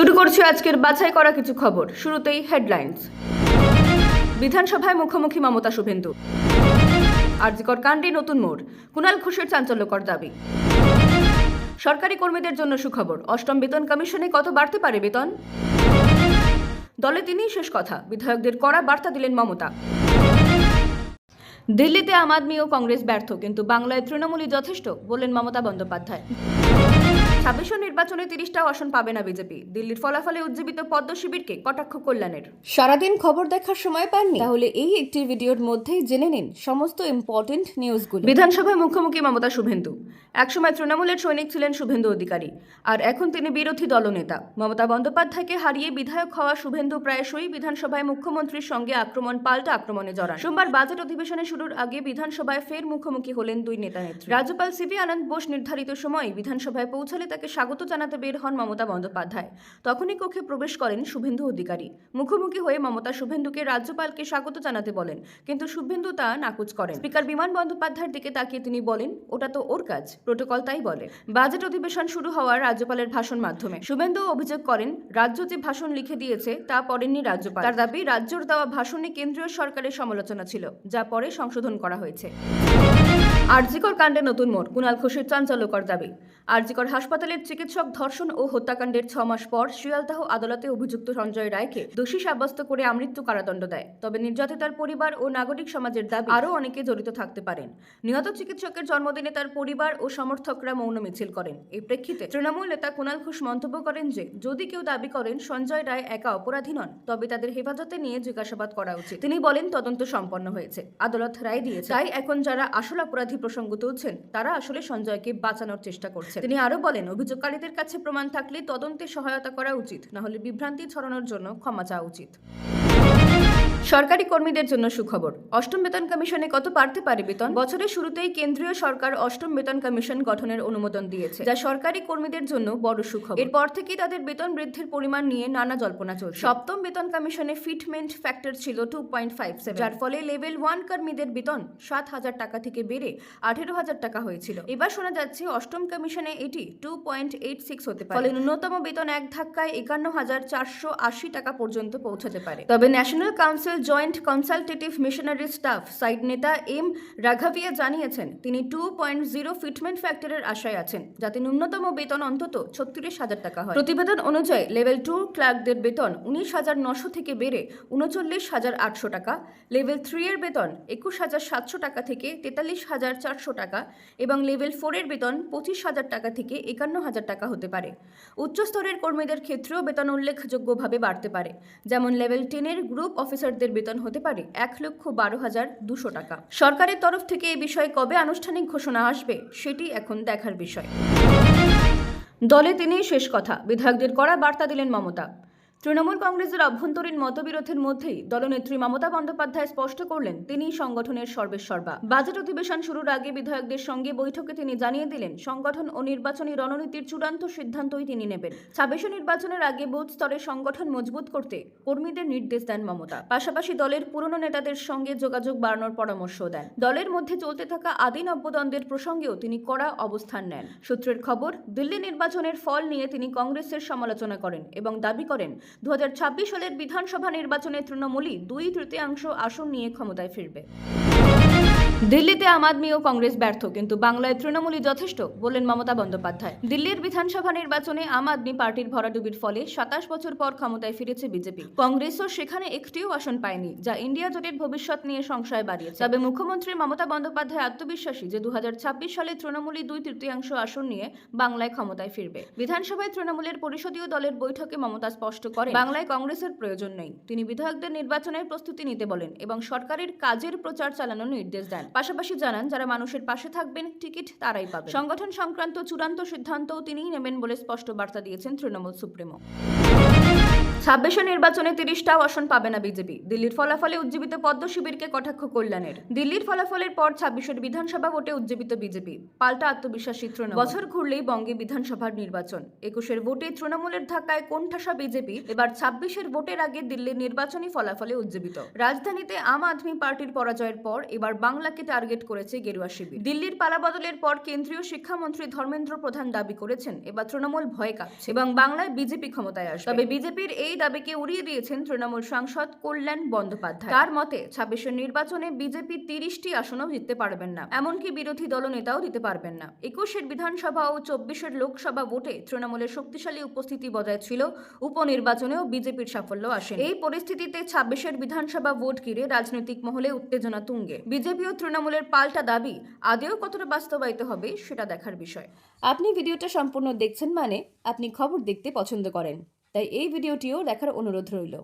শুরু করছি আজকের বাছাই করা কিছু খবর। শুরুতেই হেডলাইন্স বিধানসভায় মুখোমুখি মমতা শুভেন্দু। আরজিকর কাণ্ডে নতুন মোড় কুণাল ঘোষের চাঞ্চল্যকর দাবি। সরকারি কর্মীদের জন্য সুখবর, অষ্টম বেতন কমিশনে কত বাড়তে পারে বেতন? দলে তিনিই শেষ কথা, বিধায়কদের কড়া বার্তা দিলেন মমতা। দিল্লিতে আম আদমি ও কংগ্রেস ব্যর্থ, কিন্তু বাংলায় তৃণমূলই যথেষ্ট বললেন মমতা বন্দ্যোপাধ্যায়। ছাব্বিশ নির্বাচনে তিরিশটাও আসন পাবে না বিজেপি। দিল্লির ফলাফলে উজ্জীবিত পদ্ম শিবিরকে কটাক্ষ কল্যাণের। সারাদিন খবর দেখার সময় পাননি? তাহলে এই একটি ভিডিওর মধ্যেই জেনে নিন সমস্ত ইম্পর্টেন্ট নিউজগুলো বিধানসভায় মুখোমুখি মমতা শুভেন্দু। একসময় তৃণমূলের সৈনিক ছিলেন শুভেন্দু অধিকারী আর এখন তিনি বিরোধী দলনেতা। মমতা বন্দ্যোপাধ্যায়কে হারিয়ে বিধায়ক হওয়া শুভেন্দু প্রায়শই বিধানসভায় মুখ্যমন্ত্রীর সঙ্গে আক্রমণ পাল্টা আক্রমণে জড়ান। সোমবার বাজেট অধিবেশনে শুরুর আগে বিধানসভায় ফের মুখোমুখি হলেন দুই নেতা নেত্রী রাজ্যপাল সিবি আনন্দ বোস নির্ধারিত সময় বিধানসভায় পৌঁছালে তাকে স্বাগত জানাতে বের হন মমতা বন্দ্যোপাধ্যায়। তখনই কক্ষে প্রবেশ করেন শুভেন্দু অধিকারী। মুখোমুখি হয়ে মমতা শুভেন্দুকে রাজ্যপালকে স্বাগত জানাতে বলেন, কিন্তু শুভেন্দু তা নাকচ করেন। স্পিকার বিমান বন্দ্যোপাধ্যায়ের দিকে তাকিয়ে তিনি বলেন, ওটা তো ওর কাজ। প্রোটোকল তাই বলে। বাজেট অধিবেশন শুরু হওয়ার রাজ্যপালের ভাষণ মাধ্যমে। শুভেন্দু অভিযোগ করেন, রাজ্য যে ভাষণ লিখে দিয়েছে, তা পড়েননি রাজ্যপাল। তার দাবি, রাজ্যর দেওয়া ভাষণে কেন্দ্রীয় সরকারের সমালোচনা ছিল, যা পরে সংশোধন করা হয়েছে। আরজিকর কাণ্ডে নতুন মোড় কুণাল ঘোষের চাঞ্চল্যকর দাবি। আরজিকর হাসপাতালের চিকিৎসক ধর্ষণ ও হত্যাকাণ্ডের ছ মাস পর শিয়ালদাহ আদালতে অভিযুক্ত সঞ্জয় রায়কে দোষী সাব্যস্ত করে আমৃত্যু কারাদণ্ড দেয়। তবে নির্যাতিতার পরিবার ও নাগরিক সমাজের দাবি আরও অনেকে জড়িত থাকতে পারেন। নিহত চিকিৎসকের জন্মদিনে তার পরিবার ও সমর্থকরা মৌন মিছিল করেন। এই প্রেক্ষিতে তৃণমূল নেতা কুণাল ঘোষ মন্তব্য করেন যে, যদি কেউ দাবি করেন সঞ্জয় রায় একা অপরাধী নন, তবে তাদের হেফাজতে নিয়ে জিজ্ঞাসাবাদ করা উচিত। তিনি বলেন, তদন্ত সম্পন্ন হয়েছে। আদালত রায় দিয়েছে তাই এখন যারা আসল অপরাধী প্রসঙ্গ তুলছেন, তারা আসলে সঞ্জয়কে বাঁচানোর চেষ্টা করছে তিনি আরও বলেন, অভিযোগকারীদের কাছে প্রমাণ থাকলে তদন্তে সহায়তা করা উচিত না হলে বিভ্রান্তি ছড়ানোর জন্য ক্ষমা চাওয়া উচিত। সরকারি কর্মীদের জন্য সুখবর। অষ্টম বেতন কমিশনে কত বাড়তে পারে বেতন? বছরের শুরুতেই কেন্দ্রীয় সরকার অষ্টম বেতন কমিশন গঠনের অনুমোদন দিয়েছে। যা সরকারি কর্মীদের জন্য বড় সুখবর। এরপর থেকেই তাদের বেতন বৃদ্ধির পরিমাণ নিয়ে নানা জল্পনা চলছে। সপ্তম বেতন কমিশনে ফিটমেন্ট ফ্যাক্টর ছিল টু পয়েন্ট ফাইভ সেভেন যার ফলে লেভেল ওয়ান কর্মীদের বেতন সাত হাজার টাকা থেকে বেড়ে আঠেরো হাজার টাকা হয়েছিল। এবার শোনা যাচ্ছে, অষ্টম কমিশনে এটি টু পয়েন্ট এইট সিক্স হতে পারে। ফলে ন্যূনতম বেতন এক ধাক্কায় একান্ন হাজার চারশো আশি টাকা পর্যন্ত পৌঁছাতে পারে। তবে national council joint consultative machinery staff side নেতা এম রাঘাভিয়া জানিয়েছেন, তিনি টু পয়েন্ট জিরো ফিটমেন্ট ফ্যাক্টরের আশায় আছেন, যাতে ন্যূনতম বেতন অন্তত ছত্রিশ হাজার টাকা হয়। প্রতিবেদন অনুযায়ী লেভেল টু ক্লার্কদের বেতন উনিশ হাজার নশো থেকে বেড়ে উনচল্লিশ হাজার আটশো টাকা, লেভেল থ্রি এর বেতন একুশ হাজার সাতশো টাকা থেকে তেতাল্লিশ হাজার চারশো টাকা এবং লেভেল ফোরের বেতন পঁচিশ হাজার টাকা থেকে একান্ন হাজার টাকা হতে পারে। উচ্চস্তরের কর্মীদের ক্ষেত্রেও বেতন উল্লেখযোগ্যভাবে বাড়তে পারে, যেমন লেভেল টেনের গ্রুপ অফিসারদের বেতন হতে পারে এক লক্ষ বারো হাজার দুশো টাকা। সরকারের তরফ থেকে এ বিষয়ে কবে আনুষ্ঠানিক ঘোষণা আসবে, সেটি এখন দেখার বিষয়। দলে তিনি শেষ কথা। বিধায়কদের কড়া বার্তা দিলেন মমতা। তৃণমূল কংগ্রেসের অভ্যন্তরীণ মতবিরোধের মধ্যেই দলনেত্রী মমতা বন্দ্যোপাধ্যায় স্পষ্ট করলেন, তিনিই সংগঠনের সর্বেসর্বা বাজেট অধিবেশন শুরুর আগে বিধায়কদের সঙ্গে বৈঠকে তিনি জানিয়ে দিলেন, সংগঠন ও নির্বাচনী রণনীতির চূড়ান্ত সিদ্ধান্তই তিনি নেবেন। ছাব্বিশে নির্বাচনের আগে বুথ স্তরে সংগঠন মজবুত করতে কর্মীদের নির্দেশ দেন মমতা। পাশাপাশি দলের পুরনো নেতাদের সঙ্গে যোগাযোগ বাড়ানোর পরামর্শ দেন। দলের মধ্যে চলতে থাকা আদি নব্যদ্বন্দ্বের প্রসঙ্গেও তিনি কড়া অবস্থান নেন। সূত্রের খবর, দিল্লি নির্বাচনের ফল নিয়ে তিনি কংগ্রেসের সমালোচনা করেন এবং দাবি করেন দু হাজার ছাব্বিশ সালের বিধানসভা নির্বাচনে তৃণমূলই দুই তৃতীয়াংশ আসন নিয়ে ক্ষমতায় ফিরবে। দিল্লিতে আম আদমি ও কংগ্রেস ব্যর্থ, কিন্তু বাংলায় তৃণমূলই যথেষ্ট, বললেন মমতা বন্দ্যোপাধ্যায়। দিল্লির বিধানসভা নির্বাচনে আম আদমি পার্টির ভরাডুবির ফলে সাতাশ বছর পর ক্ষমতায় ফিরেছে বিজেপি। কংগ্রেসও সেখানে একটিও আসন পায়নি, যা ইন্ডিয়া জোটের ভবিষ্যৎ নিয়ে সংশয় বাড়িয়েছে। তবে মুখ্যমন্ত্রী মমতা বন্দ্যোপাধ্যায় আত্মবিশ্বাসী যে দু হাজার ছাব্বিশ সালে তৃণমূলই দুই তৃতীয়াংশ আসন নিয়ে বাংলায় ক্ষমতায় ফিরবে। বিধানসভায় তৃণমূলের পরিষদীয় দলের বৈঠকে মমতা স্পষ্ট করে বাংলায় কংগ্রেসের প্রয়োজন নেই। তিনি বিধায়কদের নির্বাচনের প্রস্তুতি নিতে বলেন এবং সরকারের কাজের প্রচার চালানোর নির্দেশ দেন। পাশাপাশি জানান, যারা মানুষের পাশে থাকবেন, টিকিট তারাই পাবে সংগঠন সংক্রান্ত চূড়ান্ত সিদ্ধান্তও তিনিই নেবেন বলে স্পষ্ট বার্তা দিয়েছেন তৃণমূল সুপ্রিমো। ছাব্বিশে নির্বাচনে তিরিশটাও আসন পাবে না বিজেপি। দিল্লির ফলাফলে উজ্জীবিত পদ্ম শিবিরকে কটাক্ষ কল্যাণের। দিল্লির ফলাফলের পর ছাব্বিশের বিধানসভা ভোটে উজ্জীবিত বিজেপি। পাল্টা আত্মবিশ্বাসী তৃণমূল। বছর ঘুরলেই বঙ্গে বিধানসভার নির্বাচন। একুশের ভোটে তৃণমূলের ধাক্কায় কোণঠাসা বিজেপি। এবার ছাব্বিশের ভোটের আগে দিল্লির নির্বাচনী ফলাফলে উজ্জীবিত। রাজধানীতে আম আদমি পার্টির পরাজয়ের পর এবার বাংলাকে টার্গেট করেছে গেরুয়া শিবির। দিল্লির পালাবদলের পর কেন্দ্রীয় শিক্ষামন্ত্রী ধর্মেন্দ্র প্রধান দাবি করেছেন, এবার তৃণমূল ভয় কাঁপছে। এবং বাংলায় বিজেপি ক্ষমতায় আসবে। তবে বিজেপির এই দাবিকে উড়িয়ে দিয়েছেন তৃণমূল সাংসদ কল্যাণ বন্দ্যোপাধ্যায়। তার মতে, ছাব্বিশের নির্বাচনে বিজেপি তিরিশটি আসনও জিততে পারবেন না। এমনকি বিরোধী দলনেতাও দিতে পারবেন না। একুশের বিধানসভা ও চব্বিশের লোকসভা ভোটে তৃণমূলের শক্তিশালী উপস্থিতি বজায় ছিল। উপনির্বাচনেও বিজেপির সাফল্য আসে এই পরিস্থিতিতে ছাব্বিশের বিধানসভা ভোট ঘিরে রাজনৈতিক মহলে উত্তেজনা তুঙ্গে। বিজেপি ও তৃণমূলের পাল্টা দাবি, আদেও কতটা বাস্তবায়িত হবে, সেটা দেখার বিষয়। আপনি ভিডিওটা সম্পূর্ণ দেখছেন মানে আপনি খবর দেখতে পছন্দ করেন। তাই এই ভিডিওটিও দেখার অনুরোধ রইল।